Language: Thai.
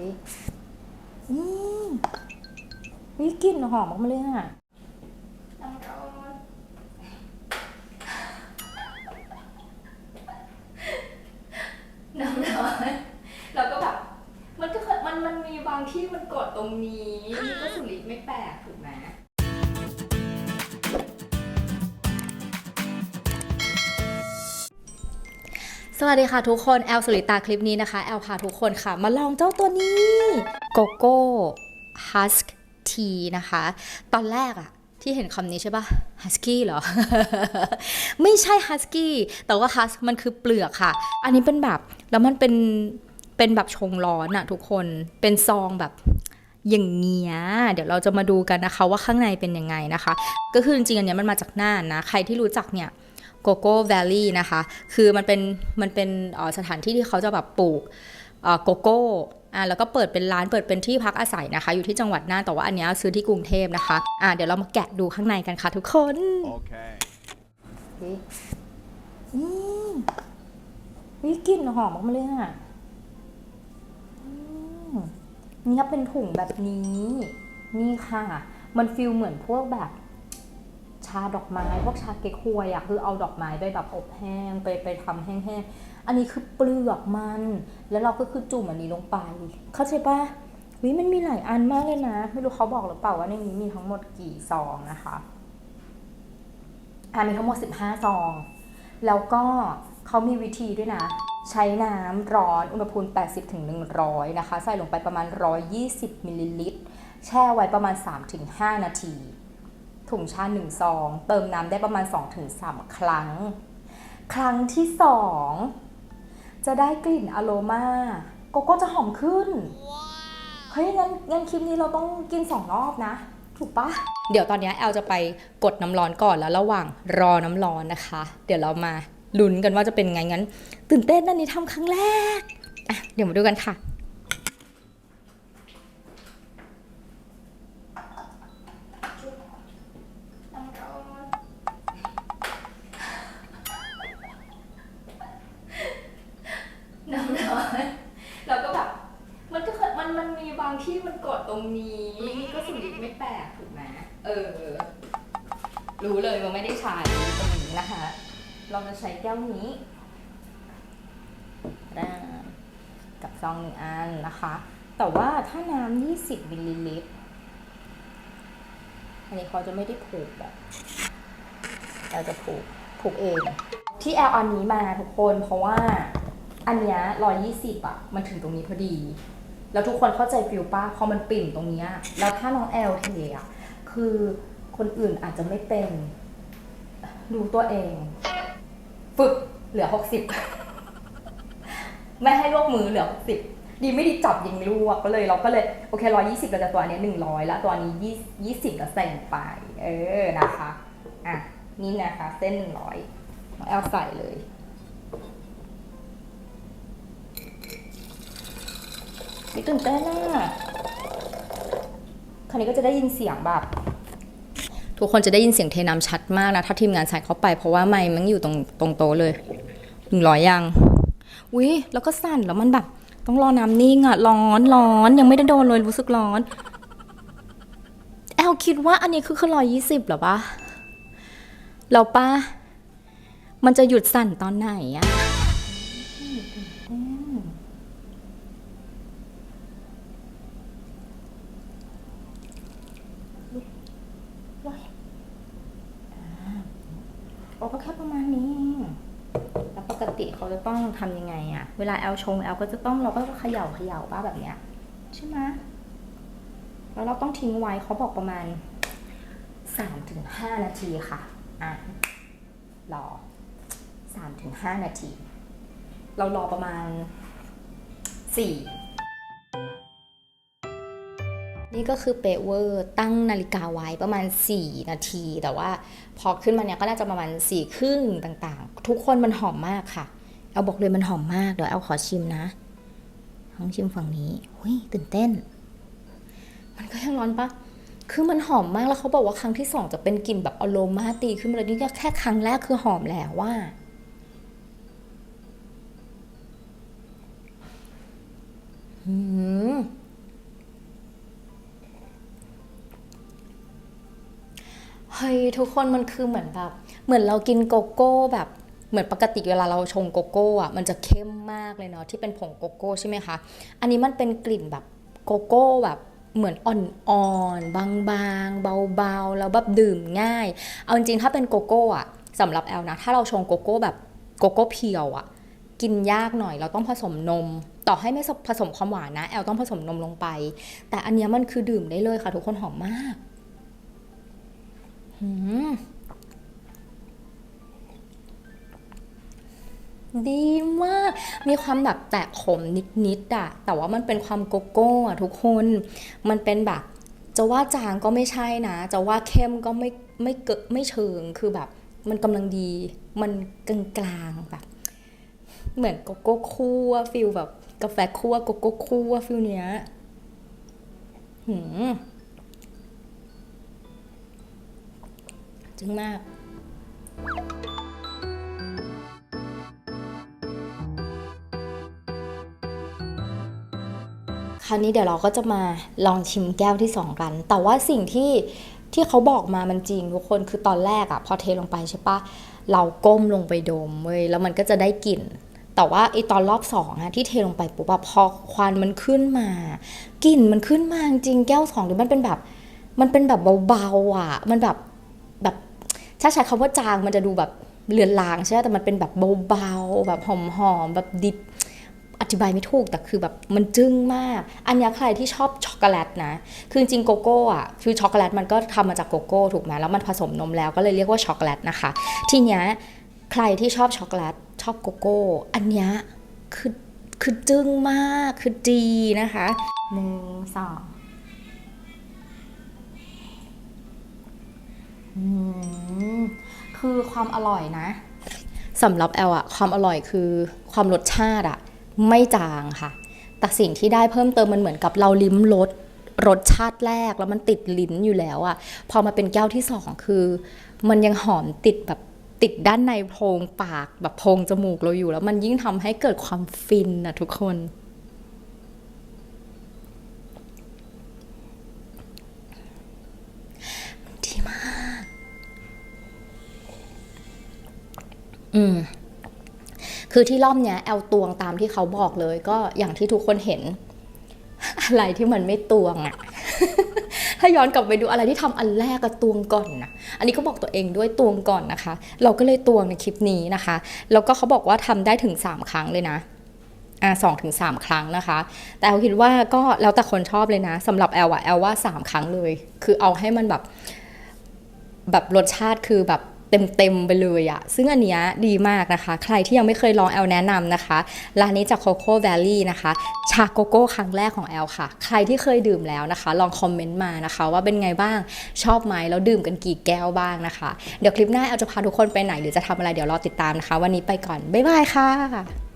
ฮ้ยอืมเฮ้ยกลิ่นหอมมากเลยอะน้ำร้อนแล้วก็แบบ มันก็เคยมันมันมีบางที่มันกดตรงนี้ นี่ก็สุริไม่แปลกถูกไหม สวัสดีค่ะทุกคนแอลสุริตาคลิปนี้นะคะ แอลพาทุกคนค่ะ มาลองเจ้าตัวนี้โกโก้ฮัสก์ทีนะคะ ตอนแรกอะที่เห็นคำนี้ใช่ปะฮัสกี้เหรอ ไม่ใช่ฮัสกี้แต่ว่าฮัสมันคือเปลือกค่ะ อันนี้เป็นแบบแล้วมันเป็นเป็นแบบชงร้อนอะทุกคนเป็นซองแบบอย่างเงี้ยเดี๋ยวเราจะมาดูกันนะคะว่าข้างในเป็นยังไงนะคะ ก็คือจริงๆอันนี้มันมาจากน่านนะ ใครที่รู้จักเนี่ย โกโก้แวลลี่นะคะ คือมันเป็นมันเป็นสถานที่ที่เขาจะแบบปลูกโกโก้อ่าแล้วก็เปิดเป็นร้านเปิดเป็นที่พักอาศัยนะคะ อยู่ที่จังหวัดน่านแต่ว่าอันนี้ซื้อที่กรุงเทพนะคะอ่าเดี๋ยวเรามาแกะดูข้างในกันค่ะทุกคน Okay. อืมวิกลิ่นหอมมากเลยอะอืมนี่ยเป็นถุงแบบนี้ นี่ค่ะ มันฟิลเหมือนพวกแบบ ชาดอกไม้พวกชาเก๊กฮวยอะคือเอาดอกไม้ไปแบบอบแห้งไปไปทำแห้งๆอันนี้คือเปลือกมัน แล้วเราก็คือจุ่มอันนี้ลงไป เข้าใจปะวิมันมีหลายอันมากเลยนะ ไม่รู้เขาบอกหรือเปล่าว่าในนี้มีทั้งหมดกี่ซองนะคะอ่ามีทั้งหมด 15 ซอง แล้วก็เขามีวิธีด้วยนะ ใช้น้ำร้อนอุณหภูมิ 80-100 นะคะ ใส่ลงไปประมาณ 120 มิลลิลิตร แช่ไว้ประมาณ 3-5 นาที ถุงชา1ซอง เติมน้ำได้ประมาณ 2-3 ครั้ง ครั้งที่ 2 จะได้กลิ่นอโรมาโกโก้จะหอมขึ้น เฮ้ยงั้นงั้นคลิปนี้เราต้องกิน 2 รอบนะ ถูกปะเดี๋ยวตอนนี้แอลจะไปกดน้ำร้อนก่อนแล้วระหว่างรอน้ำร้อนนะคะ เดี๋ยวเรามาลุ้นกันว่าจะเป็นไงงั้น ตื่นเต้นนั่นนี่ทำครั้งแรกอะเดี๋ยวมาดูกันค่ะ น้ำร้อนน้ำร้อนแล้วก็แบบ มันก็เคยมันมันมีบางที่มันกด ตรงนี้นี่ก็สุริไม่แปลกถูกไหมเออ รู้เลยว่าไม่ได้ใช้ตรงนี้นะคะ เราจะใช้แก้วนี้ได้กับซองหนึ่งอันนะคะ แต่ว่าถ้าน้ำ20มิลลิลิตรอันนี้เขาจะไม่ได้ผูกแบบเราจะผูกผูกเอง ที่แอลอันนี้มาทุกคนเพราะว่าอันเนี้ย120อะ มันถึงตรงนี้พอดี แล้วทุกคนเข้าใจฟิลป้าพอมันปิ่มตรงเนี้ยแล้วถ้าน้องแอลเทอะคือคนอื่นอาจจะไม่เป็น ดูตัวเอง ฝึกเหลือหกสิบไม่ให้ลวกมือเหลือหกสิบดีไม่ดีจับยิงไม่ลวกก็เลยเราก็เลยโอเคร้อยยี่สิบเราจะตัวนี้หนึ่งร้อยแล้วตัวนี้ยี่ยี่สิบเราใส่ไป เออนะคะ อะ นี่นะคะ เส้นหนึ่งร้อยแอลใส่เลย ตื่นเต้นอะคราวนี้ก็จะได้ยินเสียงแบบ ทุกคนจะได้ยินเสียงเทน้ำชัดมากนะ ถ้าทีมงานใส่เข้าไป เพราะว่าไมค์มันอยู่ตรงตรงโตะเลยหนึ่งร้อยยังอุ้ยแล้วก็สั่นแล้วมันแบบ ต้องรอน้ำนิ่งอะร้อนร้อนยังไม่ได้โดนเลยรู้สึกร้อน แอลคิดว่าอันนี้คือคือร้อยยี่สิบหรอปะเราปะมันจะหยุดสั่นตอนไหนอะ โอ้ก็แค่ประมาณนี้ แล้วปกติเขาจะต้องทำยังไงอะเวลาแอลชงแอลก็จะต้องเราก็เขย่าเขย่าป้าแบบเนี้ยใช่ไหมแล้วเราต้องทิ้งไว้เขาบอกประมาณสามถึงห้านาทีค่ะ อะ รอสามถึงห้านาที เรารอประมาณสี่ นี่ก็คือเปเวอร์ตั้งนาฬิกาไว้ประมาณ 4 นาที แต่ว่าพอขึ้นมาเนี่ยก็น่าจะประมาณ4ี่ครึ่งต่างๆ ทุกคนมันหอมมากค่ะ เอาบอกเลยมันหอมมากเดี๋ยวเอาขอชิมนะลองชิมฝั่งนี้หุยตื่นเต้น มันก็ยังร้อนปะคือมันหอมมากแล้วเขาบอกว่าครั้งที่สองจะเป็นกลิ่นแบบอโรมาตีขึ้นมาเลยนี่ก็แค่ครั้งแรกคือหอมแล้วว่าอืม ฮ้ยทุกคนมันคือเหมือนแบบ เหมือนเรากินโกโก้แบบเหมือนปกติเวลาเราชงโกโก้อะมันจะเข้มมากเลยเนาะที่เป็นผงโกโก้ใช่ไหมคะอันนี้มันเป็นกลิ่นแบบโกโก้แบบเหมือนอ่อนๆบางๆ เบาๆแล้วแบบดื่มง่าย เอาจริงๆถ้าเป็นโกโก้อะสำหรับแอลนะถ้าเราชงโกโก้แบบโกโก้เพียวอะกินยากหน่อยเราต้องผสมนม ต่อให้ไม่ผสมความหวานนะ แอลต้องผสมนมลงไป แต่อันนี้มันคือดื่มได้เลยค่ะ ทุกคนหอมมาก ดีมาก มีความแบบแตะขมนิดๆอะแต่ว่ามันเป็นความโกโก้อะทุกคน มันเป็นแบบ จะว่าจางก็ไม่ใช่นะ จะว่าเข้มก็ไม่ไม่เกอะไม่เชิง คือแบบ มันกำลังดี มันกลางๆแบบ เหมือนโกโก้คั่วฟิลแบบกาแฟคั่วโกโก้คั่วฟิลเนี้ยหืม จึงมาก คราวนี้เดี๋ยวเราก็จะมาลองชิมแก้วที่สองกัน แต่ว่าสิ่งที่ที่เขาบอกมามันจริงทุกคนคือตอนแรกอะพอเทลงไปใช่ปะเราก้มลงไปดมเว้ยแล้วมันก็จะได้กลิ่น แต่ว่าไอตอนรอบสองอะที่เทลงไปปุ๊บอะพอควันมันขึ้นมากลิ่นมันขึ้นมาจริงแก้วสองเนี่ยมันเป็นแบบ มันเป็นแบบเบาๆอะมันแบบ ถ้าใช้คำว่าจางมันจะดูแบบเลือนลางใช่ไหมแต่มันเป็นแบบเบาๆแบบหอมๆแบบดิบอธิบายไม่ถูกแต่คือแบบมันจึ้งมาก อันนี้ใครที่ชอบช็อกโกแลตนะ คือจริงโกโก้อะคือช็อกโกแลตมันก็ทำมาจากโกโก้ถูกไหมแล้วมันผสมนมแล้วก็เลยเรียกว่าช็อกโกแลตนะคะ ทีเนี้ยใครที่ชอบช็อกโกแลตชอบโกโก้ อันนี้คือคือจึ้งมากคือดีนะคะหนึ่งสอง คือความอร่อยนะสำหรับแอลอะความอร่อยคือความรสชาติอะไม่จางค่ะ แต่สิ่งที่ได้เพิ่มเติมมันเหมือนกับเราลิ้มรสรสชาติแรกแล้วมันติดลิ้นอยู่แล้วอะพอมาเป็นแก้วที่สองคือ มันยังหอมติดแบบติดด้านในโพรงปากแบบโพรงจมูกเราอยู่ แล้วมันยิ่งทำให้เกิดความฟินนะทุกคน อืมคือที่รอบเนี้ยแอลตวงตามที่เขาบอกเลย ก็อย่างที่ทุกคนเห็น อะไรที่มันไม่ตวงอะถ้าย้อนกลับไปดูอะไรที่ทำอันแรกก็ตวงก่อนนะอันนี้ก็บอกตัวเองด้วยตวงก่อนนะคะ เราก็เลยตวงในคลิปนี้นะคะ แล้วก็เขาบอกว่าทำได้ถึง 3 ครั้งเลยนะอ่าสองถึงสามครั้งนะคะ แต่แอลคิดว่าก็แล้วแต่คนชอบเลยนะสำหรับแอลอะแอลว่า 3 ครั้งเลย คือเอาให้มันแบบแบบรสชาติคือแบบ เต็มๆไปเลยอะซึ่งอันเนี้ยดีมากนะคะ ใครที่ยังไม่เคยลองแอลแนะนำนะคะ ร้านนี้จาก Coco Valley นะคะ ชาโกโก้ครั้งแรกของแอลค่ะ ใครที่เคยดื่มแล้วนะคะ ลองคอมเมนต์มานะคะ ว่าเป็นไงบ้างชอบไหมแล้วดื่มกันกี่แก้วบ้างนะคะ เดี๋ยวคลิปหน้าแอลจะพาทุกคนไปไหนหรือจะทำอะไรเดี๋ยวรอติดตามนะคะ วันนี้ไปก่อน บ๊ายบายค่ะ